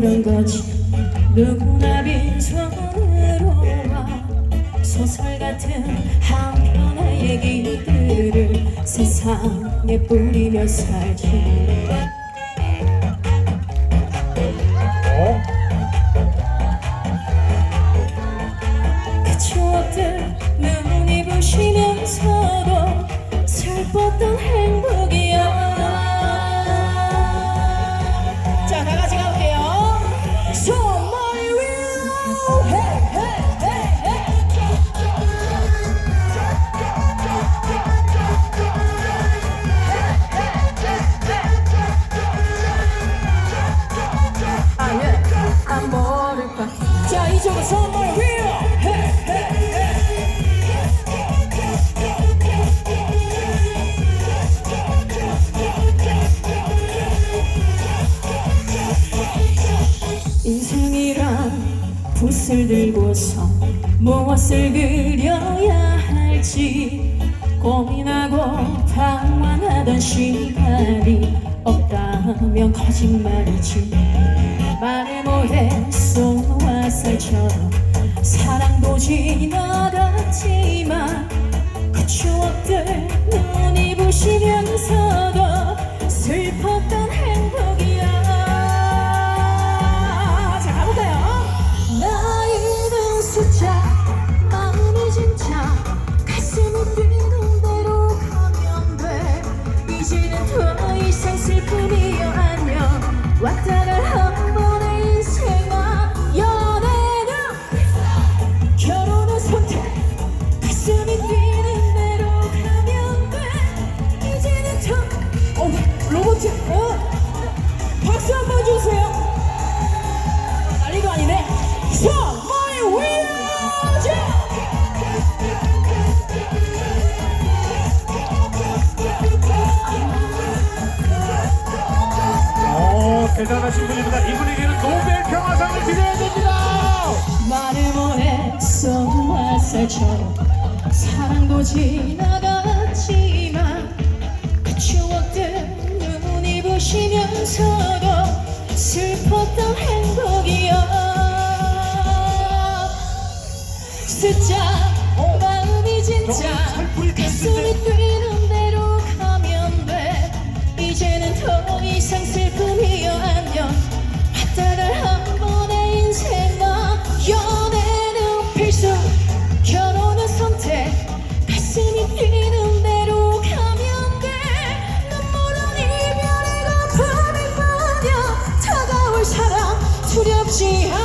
그런 거지 누구나 빈손으로 와 소설 같은 한 편의 얘기들을 세상에 뿌리며 살지 어? 그 추억들 눈이 부시면서도 슬펐던 붓을 들고서 무엇을 그려야 할지 고민하고 방황하던 시간이 없다면 거짓말이지. 말해 뭐해 쏘와 살처럼 사랑도 지나갔지만 그 추억들 왔다가 한 번의 인생아 연애는 결혼은 선택. 가슴이 뛰는 대로 가면 돼. 이제는 더 어, 로봇 어? 대단하신 분입니다. 이분에게는 노벨 평화상을 드려야 됩니다. 말을 못했어 화살처럼 사랑도 지나갔지만 그 추억들 눈이 부시면서도 슬펐던 행복이야 숫자 마음이 진짜 이